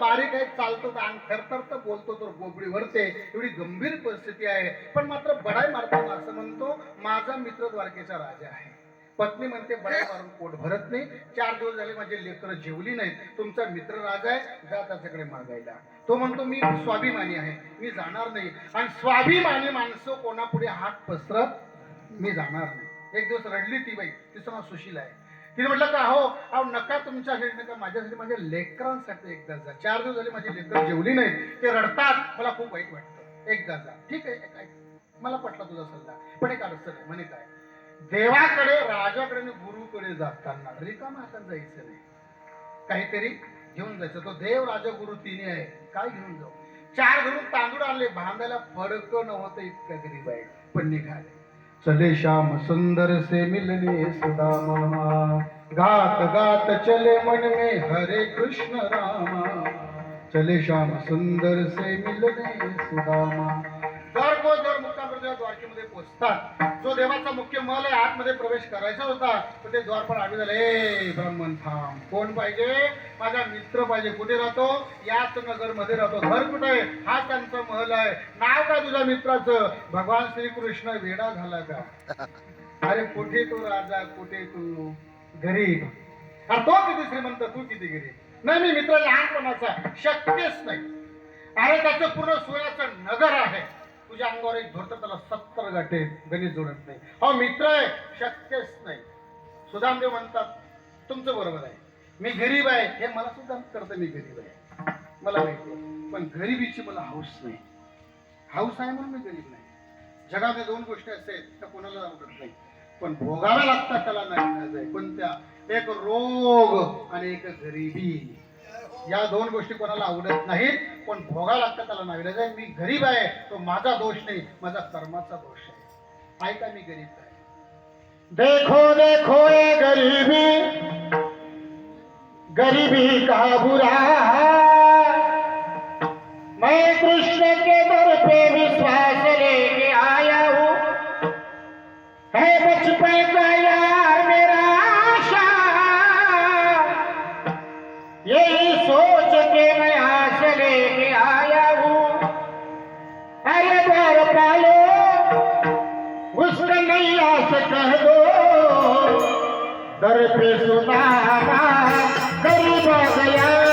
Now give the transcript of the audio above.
बारीक आहे चालतो तर अंग थरथरत बोलतो तर बोबडी भरते. एवढी गंभीर परिस्थिती आहे. पण मात्र बडाई मारताना असं म्हणतो माझा मित्र द्वारकेचा राजा आहे. पत्नी म्हणते बडाई मारून पोट भरत नाही. चार दिवस झाले माझे लेकर जेवली नाहीत. तुमचा मित्र राजा आहे जा त्याच्याकडे मागायला. तो म्हणतो मी स्वाभिमानी आहे. मी जाणार नाही. आणि स्वाभिमानी माणसं कोणापुढे हात पसरत मी जाणार नाही. एक दिवस रडली ती बाई. तिचं नाव सुशील आहे. तिने म्हटलं का हो अहो नका तुमच्यासाठी नका माझ्यासाठी माझ्या लेकरांसाठी एकदा जा चार दिवस झाले माझी लेकर जेवली नाही. ते रडतात. मला खूप वाईट वाटतं. एकदा जा ठीक आहे मला पटला तुझा सल्ला. पण एक अडचण आहे म्हणे काय? देवाकडे राजाकडे आणि गुरुकडे जाताना रिकामा हातात जायचं नाही. काहीतरी घेऊन जायचं. तो देव राजा गुरु तिने आहे. काय घेऊन जाऊ? चार घरून तांदूळ आणले. बांधायला फडक नव्हतं इतकं गरीब आहे पण निघाले. चले श्याम सुंदर से मिलने सदा मामा। गात गात चले मन में हरे कृष्ण रामा। चले श्याम सुंदर से मिलने सुदामा दर को दर मुक्कापर्यंत द्वारकेमध्ये पोचतात. जो देवाचा मुख्य मल आहे आतमध्ये प्रवेश करायचा होता तर ते द्वार पण आडवे झाले. "ए, ब्राह्मण थांब. कोण पाहिजे? माझा मित्र पाहिजे. कुठे राहतो? याच नगरमध्ये राहतो. घर कुठे आहे? हा त्यांचा महल आहे. नाव काय तुझ्या मित्राचं? भगवान श्रीकृष्ण वेडा झाला का? अरे कुठे तू राजा? कुठे तू? गरीब अरे तो किती श्रीमंत तू किती गरीब नाही मी मित्र लहानपणाचा. शक्यच नाही. अरे त्याचं पूर्ण सोयाचं नगर आहे. तुझ्या अंगावर एक धरतं त्याला सत्तर गाठे गणित जोडत नाही. हो मित्र आहे शक्यच नाही. सुधामदेव म्हणतात तुमचं बरोबर आहे. मी गरीब आहे हे मला सुद्धा करतं मी गरीब आहे. मला माहिती पण गरिबीची मला हौस नाही. हौस आहे म्हणून मी गरीब नाही. जगामध्ये दोन गोष्टी असतात त्या कोणाला आवडत नाही. पण भोगाव्या लागतात त्याला नाही कोणत्या? एक रोग आणि एक गरिबी. या दोन गोष्टी कोणाला आवडत नाहीत पण भोगा लागतं त्याला नाविलाज आहे मी गरीब आहे तो माझा दोष नाही माझा कर्माचा दोष आहे. ऐका मी गरीब आहे? देखो देखो ये गरीबी गरीबी का बुरा मैं कृष्ण कह दर पे सुना गरीब गया